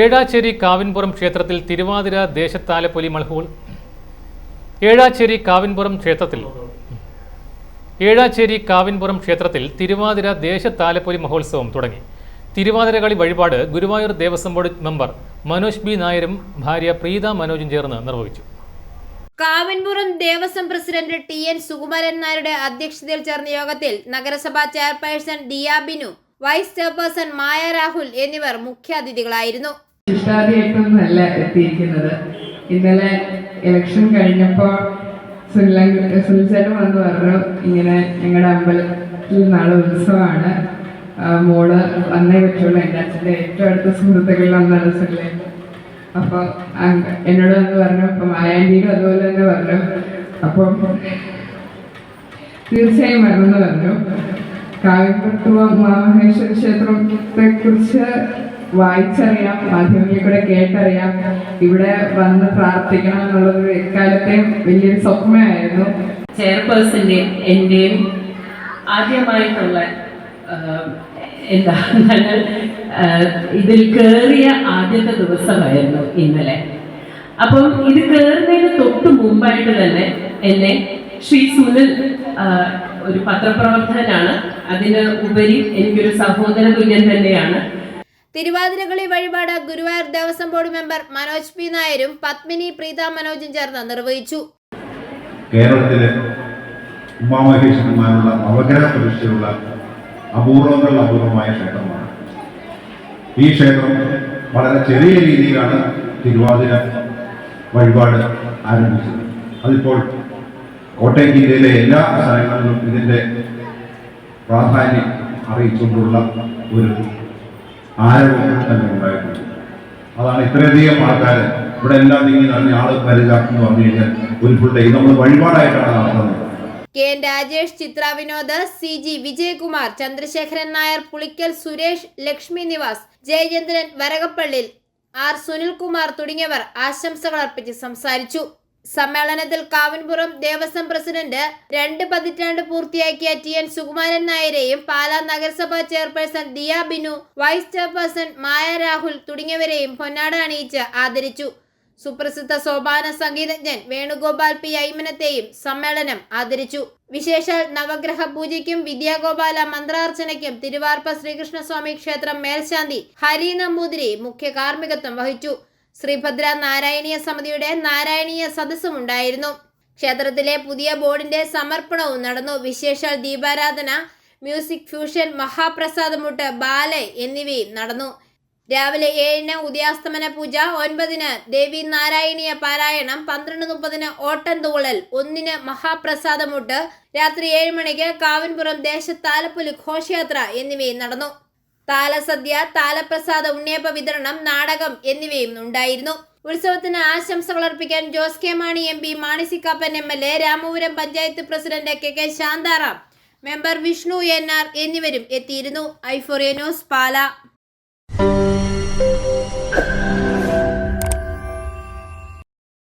ഏഴാച്ചേരി കാവിൻപുറം ക്ഷേത്രത്തിൽ തിരുവാതിര ദേശത്താലപ്പൊലി മൾഹൂൾ ഏഴാച്ചേരി കാവിൻപുറം ക്ഷേത്രത്തിൽ ഏഴാച്ചേരി കാവിൻപുറം ക്ഷേത്രത്തിൽ തിരുവാതിര ദേശത്താലപ്പൊലി മഹോത്സവം തുടങ്ങി. തിരുവാതിര കളി വഴിപാട് Guruvayur Devaswom board member Manoj B. നായരും ഭാര്യ പ്രീത മനോജും ചേർന്ന് നിർവഹിച്ചു. Kavanpuram Devaswom president T. N. Sukumaran നായരുടെ അധ്യക്ഷതയിൽ ചേർന്ന യോഗത്തിൽ നഗരസഭാ chairperson Diya Binu vice chairperson Maya Rahul എന്നിവർ മുഖ്യാതിഥികളായിരുന്നു. ഇഷ്ടാദിയായിട്ടൊന്നുമല്ല എത്തിയിരിക്കുന്നത്. ഇന്നലെ ഇലക്ഷൻ കഴിഞ്ഞപ്പോൾ സുനിൽചേട്ടൻ വന്ന് പറഞ്ഞു ഇങ്ങനെ ഞങ്ങളുടെ അമ്പലത്തിൽ നാളെ ഉത്സവമാണ് മോൾ വന്നേ പറ്റുള്ളൂ. എന്റെ അച്ഛന്റെ ഏറ്റവും അടുത്ത സുഹൃത്തുക്കളിൽ ഒന്നാണ് സുനിലേട്ടൻ അപ്പോൾ എന്നോട് വന്ന് പറഞ്ഞു അപ്പം ആയാന്റിയും അതുപോലെ തന്നെ പറഞ്ഞു. അപ്പം തീർച്ചയായും വരണമെന്ന് പറഞ്ഞു. കാവിപ്പുറത്തുവ മഹാമഹേശ്വര ക്ഷേത്രത്തെ കുറിച്ച് വായിച്ചറിയാം മാധ്യമങ്ങളിൽ കൂടെ കേട്ടറിയാം. ഇവിടെ വന്ന് പ്രാർത്ഥിക്കണം എന്നുള്ളത് എക്കാലത്തെയും വലിയൊരു സ്വപ്നമായിരുന്നു. ചെയർപേഴ്സന്റെയും എന്റെയും ആദ്യമായിട്ടുള്ള എന്താ ഇതിൽ കയറിയ ആദ്യത്തെ ദിവസമായിരുന്നു ഇന്നലെ. അപ്പം ഇത് കയറുന്നതിന് തൊട്ട് മുമ്പായിട്ട് തന്നെ എന്നെ ശ്രീ സുനിൽ ഒരു പത്രപ്രവർത്തകനാണ്. അതിന് ഉപരി എനിക്കൊരു സഹോദര തുല്യൻ തന്നെയാണ്. തിരുവാതിരകളി വഴിപാട് Guruvayur Devaswom board member Manoj P. നായരും പത്മിനി പ്രീത മനോജും ചേർന്ന് നിർവഹിച്ചു. കേരളത്തിലെ ഉമാമഹേശ്വരന്മാരുള്ള നവഗ്രഹ പ്രതിഷ്ഠയുള്ള അപൂർവങ്ങളിൽ അപൂർവമായ ക്ഷേത്രമാണ്. ഈ ക്ഷേത്രം വളരെ ചെറിയ രീതിയിലാണ് തിരുവാതിര വഴിപാട് ആരംഭിച്ചത്. അതിപ്പോൾ കോട്ടയം ജില്ലയിലെ എല്ലാ സ്ഥലങ്ങളിലും ഇതിന്റെ പ്രാധാന്യം അറിയിച്ചുകൊണ്ടുള്ള ഒരു ആരവം തന്നെ ഉണ്ടായിട്ടുണ്ട് അതാണ് ഇത്രയധികം ആൾക്കാർ ഇവിടെ എല്ലാം നീങ്ങി നടന്ന് ആൾ വരിക പറഞ്ഞു കഴിഞ്ഞാൽ ഒരു ഫുൾ ഡേ നമ്മൾ വഴിപാടായിട്ടാണ് നടത്തുന്നത്. K N Rajesh Chitra Vinod C G Vijayakumar Chandrasekharan Nair Pulickal Suresh Lakshmi Nivas Jayachandran വരകപ്പള്ളിൽ R Sunilkumar തുടങ്ങിയവർ ആശംസകൾ അർപ്പിച്ച് സംസാരിച്ചു. സമ്മേളനത്തിൽ കാവൻപുറം ദേവസ്വം പ്രസിഡന്റ് രണ്ട് പതിറ്റാണ്ട് പൂർത്തിയാക്കിയ ടി എൻ സുകുമാരൻ നായരെയും പാലാ നഗരസഭാ chairperson Diya Binu vice chairperson Maya Rahul തുടങ്ങിയവരെയും പൊന്നാട അണിയിച്ച് ആദരിച്ചു. സുപ്രസിദ്ധ സോപാന സംഗീതജ്ഞൻ വേണുഗോപാൽ പി ഐമനത്തെയും സമ്മേളനം ആദരിച്ചു. വിശേഷാൽ നവഗ്രഹ പൂജയ്ക്കും വിദ്യാഗോപാല മന്ത്രാർച്ചനയ്ക്കും തിരുവാർപ്പ ശ്രീകൃഷ്ണസ്വാമി ക്ഷേത്രം മേൽശാന്തി ഹരി നമ്പൂതിരി മുഖ്യ കാർമ്മികത്വം വഹിച്ചു. ശ്രീഭദ്ര നാരായണീയ സമിതിയുടെ നാരായണീയ സദസ്സും ഉണ്ടായിരുന്നു ക്ഷേത്രത്തിലെ പുതിയ ബോർഡിന്റെ സമർപ്പണവും നടന്നു. വിശേഷാൽ ദീപാരാധന മ്യൂസിക് ഫ്യൂഷൻ മഹാപ്രസാദമുട്ട് ബാലെ എന്നിവയും നടന്നു. രാവിലെ ഏഴിന് ഉദയാസ്തമന പൂജ ഒൻപതിന് ദേവി നാരായണീയ പാരായണം പന്ത്രണ്ട് മുപ്പതിന് ഓട്ടൻതുള്ളൽ ഒന്നിന് മഹാപ്രസാദമുട്ട് രാത്രി ഏഴ് മണിക്ക് കാവൻപുറം ദേശത്താലപ്പൊലി ഘോഷയാത്ര എന്നിവയും നടന്നു. താലസദ്യ താലപ്രസാദ ഉണ്ണിയപ്പ വിതരണം നാടകം എന്നിവയും ഉണ്ടായിരുന്നു. ഉത്സവത്തിന് ആശംസകൾ അർപ്പിക്കാൻ Jose K Mani M P Mani C Kappan M L A Ramapuram panchayat president K K Santharam member Vishnu N R എന്നിവരും എത്തിയിരുന്നു. ഐഫോറിയ ന്യൂസ് പാല.